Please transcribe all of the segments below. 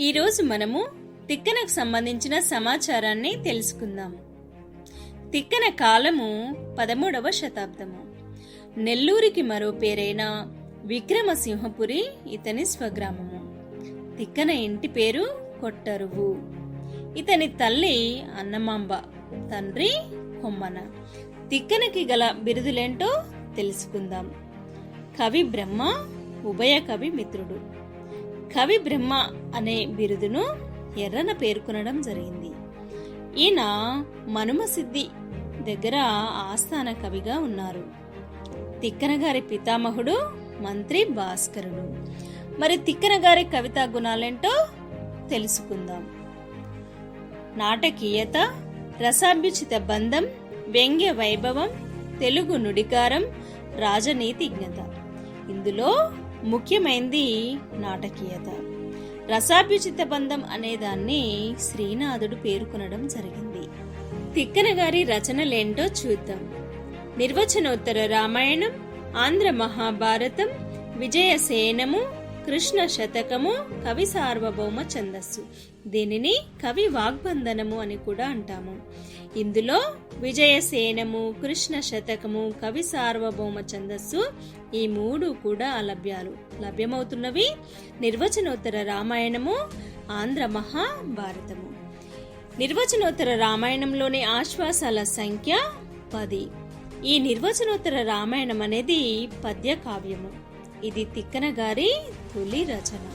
ఈరోజు మనము తిక్కనకు సంబంధించిన సమాచారాన్ని తెలుసుకుందాం. తిక్కన కాలము పదమూడవ శతాబ్దము. నెల్లూరికి మరో పేరైన విక్రమసింహపురి ఇతని స్వగ్రామము. తిక్కన ఇంటి పేరు కొట్టరువు. ఇతని తల్లి అన్నమాంబ తండ్రి కొమ్మన. తిక్కనకి గల బిరుదులేంటో తెలుసుకుందాం. కవి బ్రహ్మ ఉభయ కవి మిత్రుడు. కవి బ్రహ్మ అనే బిరుదును ఎర్రన పేర్కొనడం జరిగింది. ఈయన మనుమసిద్ధి దగ్గర ఆస్థాన కవిగా ఉన్నారు. తిక్కన గారి పితామహుడు మంత్రి భాస్కరుడు. మరి తిక్కన గారి కవితా గుణాలేంటో తెలుసుకుందాం. నాటకీయత రసాభ్యుచిత బంధం వ్యంగ్య వైభవం తెలుగు నుడికారం రాజనీతిజ్ఞత. ఇందులో ముఖ్యమైంది నాటకీయత. రసాభ్యుచిత బంధం అనే దాన్ని శ్రీనాథుడు పేర్కొనడం జరిగింది. తిక్కన గారి రచనలేంటో చూద్దాం. నిర్వచనోత్తర రామాయణం ఆంధ్ర మహాభారతం విజయసేనము కృష్ణ శతకము కవి సార్వభౌమ ఛందస్సు. దీనిని కవి వాగ్బంధనము అని కూడా అంటాము. ఇందులో విజయసేనము కృష్ణ శతకము కవి సార్వభౌమ ఛందస్సు ఈ మూడు కూడా అలభ్యాలు లభ్యమవుతున్నవి నిర్వచనోత్తర రామాయణము ఆంధ్ర మహాభారతము. నిర్వచనోత్తర రామాయణంలోని ఆశ్వాసాల సంఖ్య పది. ఈ నిర్వచనోత్తర రామాయణం అనేది పద్య కావ్యము ఇది తిక్కన గారి తొలి రచన.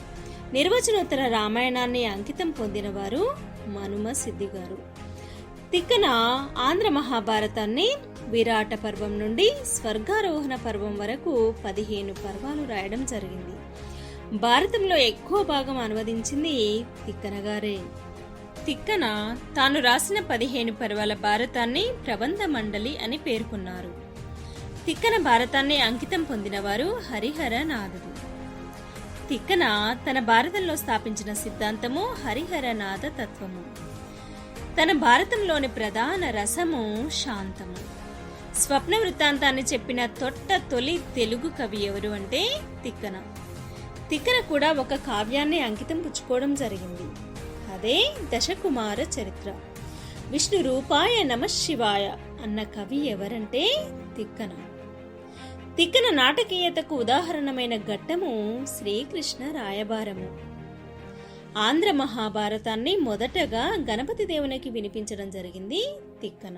నిర్వచనోత్తర రామాయణాన్ని అంకితం పొందినవారు మనుమ సిద్ధి గారు తిక్కన ఆంధ్ర మహాభారతాన్ని విరాట పర్వం నుండి స్వర్గారోహణ పర్వం వరకు పదిహేను పర్వాలు రాయడం జరిగింది. భారతంలో ఎక్కువ భాగం అనువదించింది తిక్కన గారే. తిక్కన తాను రాసిన పదిహేను పర్వాల భారతాన్ని ప్రబంధ మండలి అని పేర్కొన్నారు. తిక్కన భారతాన్ని అంకితం పొందినవారు హరిహర నాథుడు. తిక్కన తన భారతంలో స్థాపించిన సిద్ధాంతము హరిహరనాథ తత్వము. తన భారతంలోని ప్రధాన రసము శాంతము. స్వప్న వృత్తాంతాన్ని చెప్పిన తొట్ట తొలి తెలుగు కవి ఎవరు అంటే తిక్కన. తిక్కన కూడా ఒక కావ్యాన్ని అంకితం పుచ్చుకోవడం జరిగింది. అదే దశకుమార చరిత్ర. విష్ణు రూపాయ నమ శివాయ అన్న కవి ఎవరంటే తిక్కన. తిక్కన నాటకీయతకు ఉదాహరణమైన ఘట్టము శ్రీకృష్ణ రాయబారము. ఆంధ్ర మహాభారతాన్ని మొదటగా గణపతి దేవునికి వినిపించడం జరిగింది తిక్కన.